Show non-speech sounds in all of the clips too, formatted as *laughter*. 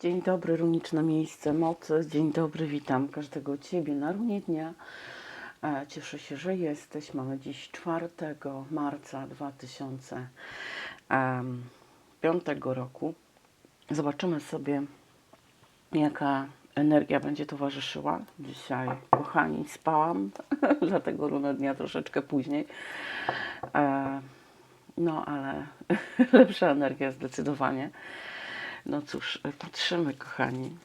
Dzień dobry, runiczne miejsce mocy. Dzień dobry, witam każdego Ciebie na runie dnia. E, Cieszę się, że jesteś. Mamy dziś 4 marca 2005 roku. Zobaczymy sobie, jaka energia będzie towarzyszyła. Dzisiaj, kochani, spałam, *laughs* dlatego runa dnia troszeczkę później. E, No, ale *laughs* lepsza energia zdecydowanie. No cóż, patrzymy, kochani.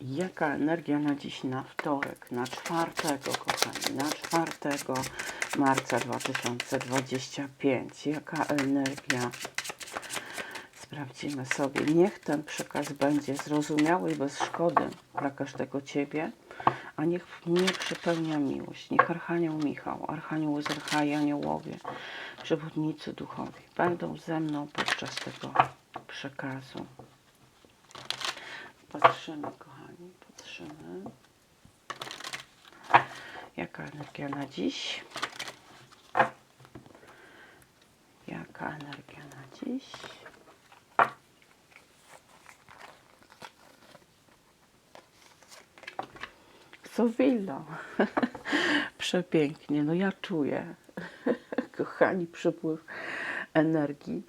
Jaka energia na dziś, na wtorek, na czwartego, kochani, na czwartego marca 2025. Jaka energia? Sprawdzimy sobie. Niech ten przekaz będzie zrozumiały i bez szkody dla każdego Ciebie, a niech mnie przepełnia miłość. Niech Archanioł Michał, Archanioł Zercha i Aniołowie, przewodnicy duchowi będą ze mną podczas tego przekazu. Patrzymy, kochani, patrzymy. Jaka energia na dziś? Jaka energia na dziś? Sowillo. *laughs* Przepięknie. No ja czuję, *laughs* kochani, przypływ energii,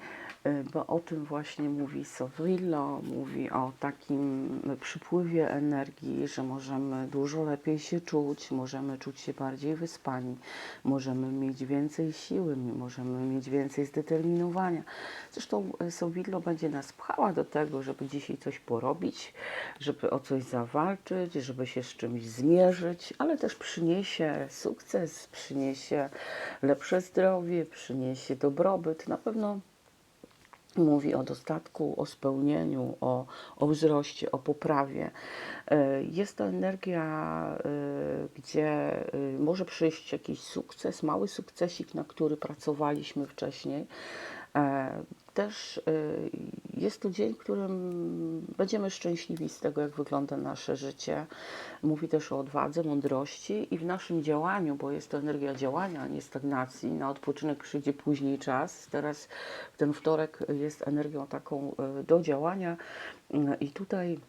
bo o tym właśnie mówi Sowillo, mówi o takim przypływie energii, że możemy dużo lepiej się czuć, możemy czuć się bardziej wyspani, możemy mieć więcej siły, możemy mieć więcej zdeterminowania. Zresztą y, Sowillo będzie nas pchała do tego, żeby dzisiaj coś porobić, żeby o coś zawalczyć, żeby się z czymś zmierzyć, ale też przyniesie sukces, przyniesie lepsze zdrowie, przyniesie dobrobyt. Na pewno mówi o dostatku, o spełnieniu, o, o wzroście, o poprawie. E, Jest to energia, e, gdzie e, może przyjść jakiś sukces, mały sukcesik, na który pracowaliśmy wcześniej. E, Też e, jest to dzień, w którym będziemy szczęśliwi z tego, jak wygląda nasze życie. Mówi też o odwadze, mądrości i w naszym działaniu, bo jest to energia działania, a nie stagnacji. Na odpoczynek przyjdzie później czas. Teraz ten wtorek jest energią taką e, do działania i tutaj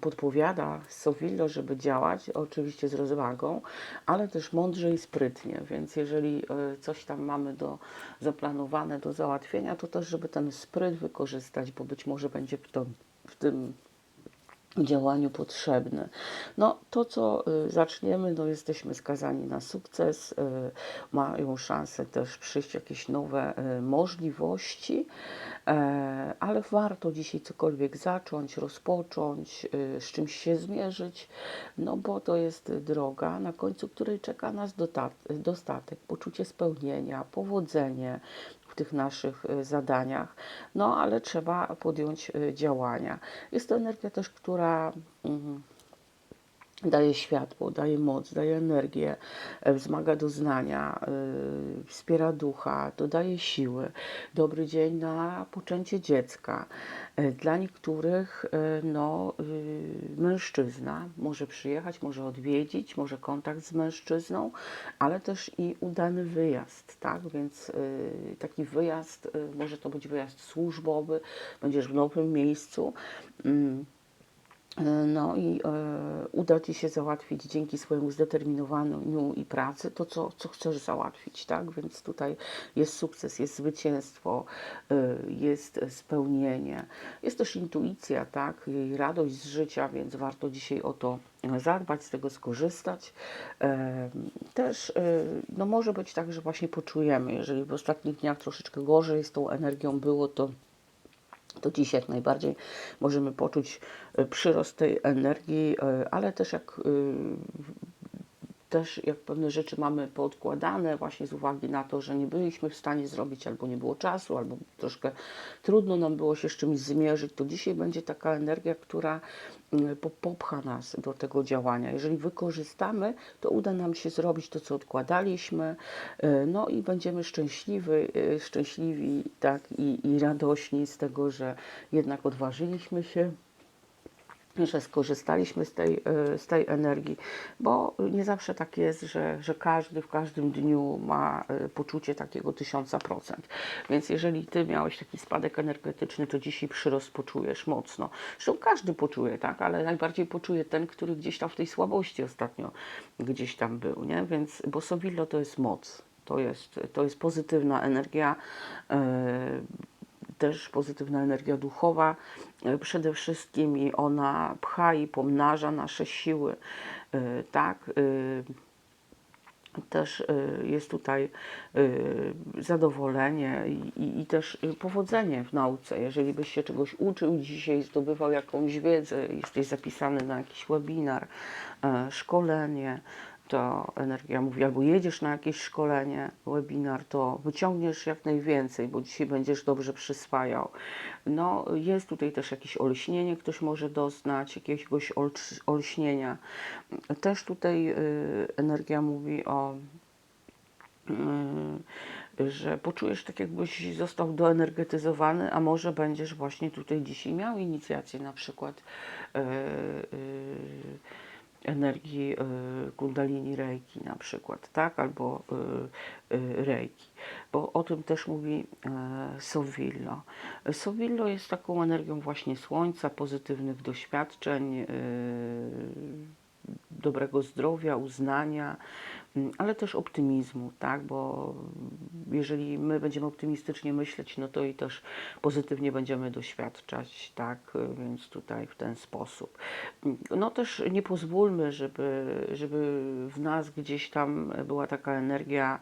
podpowiada Sowillo, żeby działać, oczywiście z rozwagą, ale też mądrze i sprytnie, więc jeżeli e, coś tam mamy do zaplanowane do załatwienia, to też, żeby ten spryt wykorzystać, bo być może będzie w, to, w tym działaniu potrzebny. No to, co y, zaczniemy, no jesteśmy skazani na sukces, y, mają szansę też przyjść jakieś nowe y, możliwości, e, ale warto dzisiaj cokolwiek zacząć, rozpocząć, z czymś się zmierzyć, no bo to jest droga, na końcu której czeka nas dostatek, poczucie spełnienia, powodzenie, w tych naszych y, zadaniach, no ale trzeba podjąć y, działania. Jest to energia też, która mm, daje światło, daje moc, daje energię, e, wzmaga doznania, y, wspiera ducha, dodaje siły. Dobry dzień na poczęcie dziecka. E, Dla niektórych e, no, mężczyzna może przyjechać, może odwiedzić, może kontakt z mężczyzną, ale też i udany wyjazd, tak? Więc taki wyjazd, może to być wyjazd służbowy, będziesz w nowym miejscu. Mm, no i e, uda Ci się załatwić dzięki swojemu zdeterminowaniu i pracy to, co, co chcesz załatwić, tak? Więc tutaj jest sukces, jest zwycięstwo, e, jest spełnienie, jest też intuicja, tak? I radość z życia, więc warto dzisiaj o to zadbać, z tego skorzystać. E, Też no może być tak, że właśnie poczujemy, jeżeli w ostatnich dniach troszeczkę gorzej z tą energią było, to to dziś jak najbardziej możemy poczuć e, przyrost tej energii, e, ale też jak e, też jak pewne rzeczy mamy poodkładane właśnie z uwagi na to, że nie byliśmy w stanie zrobić, albo nie było czasu, albo troszkę trudno nam było się z czymś zmierzyć, to dzisiaj będzie taka energia, która mm, po- popcha nas do tego działania. Jeżeli wykorzystamy, to uda nam się zrobić to, co odkładaliśmy, e, no i będziemy szczęśliwi, e, szczęśliwi tak, i, i radośni z tego, że jednak odważyliśmy się że skorzystaliśmy z tej, e, z tej energii, bo nie zawsze tak jest, że, że każdy w każdym dniu ma e, poczucie takiego tysiąca procent. Więc jeżeli Ty miałeś taki spadek energetyczny, to dzisiaj przyrost poczujesz mocno. Zresztą każdy poczuje, tak, ale najbardziej poczuje ten, który gdzieś tam w tej słabości ostatnio gdzieś tam był, nie? Więc bo Sowillo to jest moc. To jest, to jest pozytywna energia, e, też pozytywna energia duchowa e, przede wszystkim i ona pcha i pomnaża nasze siły, e, tak. e, Też jest tutaj zadowolenie i, i, też powodzenie w nauce. Jeżeli byś się czegoś uczył dzisiaj, zdobywał jakąś wiedzę, jesteś zapisany na jakiś webinar, szkolenie, to energia mówi, albo jedziesz na jakieś szkolenie, webinar, to wyciągniesz jak najwięcej, bo dzisiaj będziesz dobrze przyswajał. No, jest tutaj też jakieś olśnienie, ktoś może doznać jakiegoś olśnienia. Też tutaj y, energia mówi o y, że poczujesz tak, jakbyś został doenergetyzowany, a może będziesz właśnie tutaj dzisiaj miał inicjację na przykład y, y, energii y, kundalini reiki na przykład, tak, albo y, y, reiki, bo o tym też mówi e, Sovillo. Sovillo jest taką energią właśnie słońca, pozytywnych doświadczeń, dobrego zdrowia, uznania, mm, ale też optymizmu, tak? Bo jeżeli my będziemy optymistycznie myśleć, no to i też pozytywnie będziemy doświadczać, tak? Więc tutaj w ten sposób. No też nie pozwólmy, żeby, żeby w nas gdzieś tam była taka energia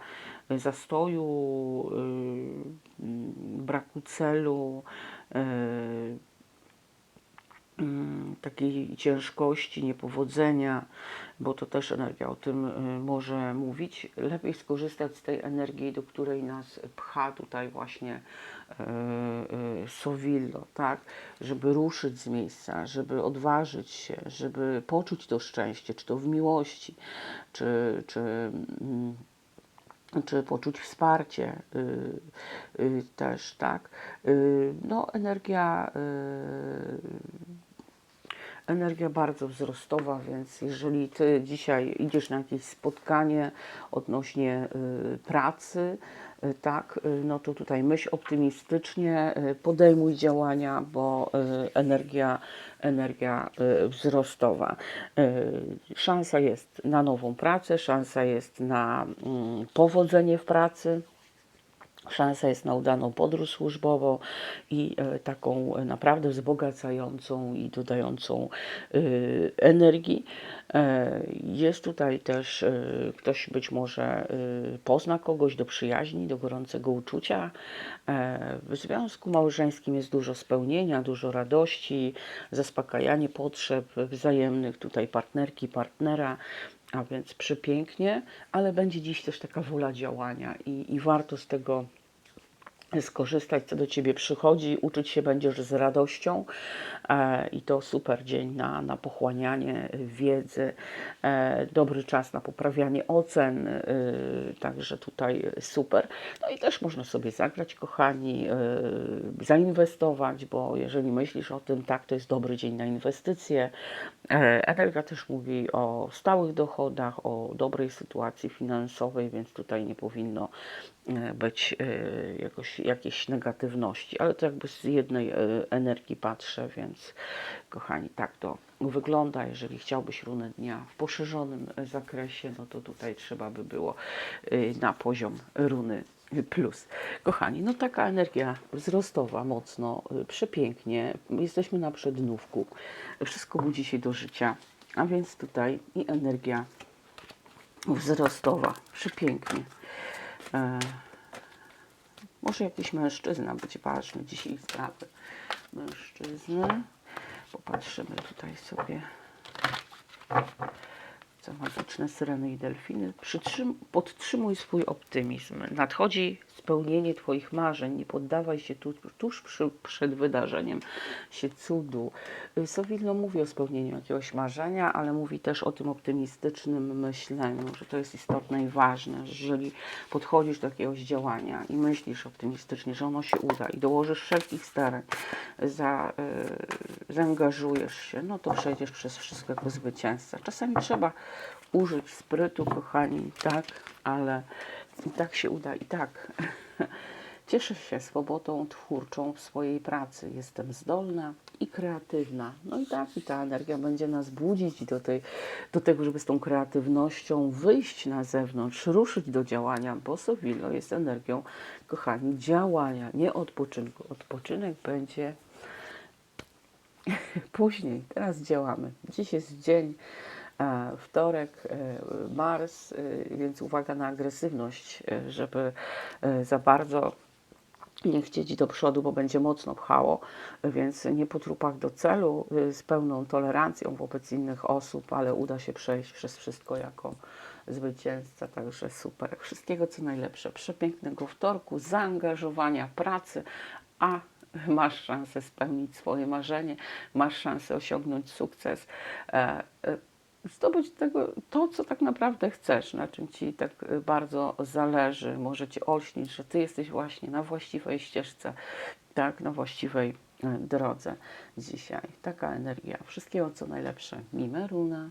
zastoju, yy, braku celu, mm, takiej ciężkości, niepowodzenia, bo to też energia o tym y, może mówić. Lepiej skorzystać z tej energii, do której nas pcha tutaj właśnie y, y, Sovillo, tak, żeby ruszyć z miejsca, żeby odważyć się, żeby poczuć to szczęście, czy to w miłości, czy, czy mm, czy poczuć wsparcie też, tak. No, energia, energia bardzo wzrostowa, więc jeżeli ty dzisiaj idziesz na jakieś spotkanie odnośnie y, pracy, y, tak, y, no to tutaj myśl optymistycznie, podejmuj działania, bo energia, energia wzrostowa. Szansa jest na nową pracę, szansa jest na mm, powodzenie w pracy. Szansa jest na udaną podróż służbową i e, taką e, naprawdę wzbogacającą i dodającą e, energii. Jest tutaj też ktoś być może pozna kogoś do przyjaźni, do gorącego uczucia. W związku małżeńskim jest dużo spełnienia, dużo radości, zaspokajanie potrzeb wzajemnych tutaj partnerki, partnera. A więc przepięknie, ale będzie dziś też taka wola działania i, i warto z tego skorzystać, co do Ciebie przychodzi, uczyć się będziesz z radością e, i to super dzień na, na pochłanianie wiedzy, e, dobry czas na poprawianie ocen, e, także tutaj super. No i też można sobie zagrać, kochani, zainwestować, bo jeżeli myślisz o tym, tak, to jest dobry dzień na inwestycje. Energia też mówi o stałych dochodach, o dobrej sytuacji finansowej, więc tutaj nie powinno być jakoś, jakiejś negatywności, ale to jakby z jednej e, energii patrzę, więc kochani, tak to wygląda. Jeżeli chciałbyś runę dnia w poszerzonym e, zakresie, no to tutaj trzeba by było e, na poziom runy plus. Kochani, no taka energia wzrostowa, mocno, przepięknie. Jesteśmy na przednówku. Wszystko budzi się do życia. A więc tutaj i energia wzrostowa, przepięknie. Może jakiś mężczyzna być ważny dzisiaj sprawy. Mężczyzny. Popatrzymy tutaj sobie. Co magiczne syreny i delfiny. Przytrzym, podtrzymuj swój optymizm. Nadchodzi spełnienie Twoich marzeń. Nie poddawaj się tu, tuż przy, przed wydarzeniem się cudu. Sowilno mówi o spełnieniu jakiegoś marzenia, ale mówi też o tym optymistycznym myśleniu, że to jest istotne i ważne, że jeżeli podchodzisz do jakiegoś działania i myślisz optymistycznie, że ono się uda i dołożysz wszelkich starań, za, y, zaangażujesz się, no to przejdziesz przez wszystko jako zwycięzca. Czasami trzeba użyć sprytu, kochani, tak, ale i tak się uda, i tak. *laughs* Cieszę się swobodą twórczą w swojej pracy. Jestem zdolna i kreatywna. No i tak, i ta energia będzie nas budzić do, tej, do tego, żeby z tą kreatywnością wyjść na zewnątrz, ruszyć do działania, bo Sowilo jest energią, kochani, działania, nie odpoczynku. Odpoczynek będzie *laughs* później. Teraz działamy. Dziś jest dzień wtorek, e, Mars, e, więc uwaga na agresywność, e, żeby e, za bardzo nie chcieć do przodu, bo będzie mocno pchało, więc nie po trupach do celu, z pełną tolerancją wobec innych osób, ale uda się przejść przez wszystko jako zwycięzca, także super. Wszystkiego co najlepsze, przepięknego wtorku, zaangażowania, pracy, a masz szansę spełnić swoje marzenie, masz szansę osiągnąć sukces, e, e, zdobyć tego, to, co tak naprawdę chcesz, na czym Ci tak y, bardzo zależy, może Cię olśnić, że Ty jesteś właśnie na właściwej ścieżce, tak, na właściwej y, drodze dzisiaj. Taka energia. Wszystkiego, co najlepsze. Mimeruna.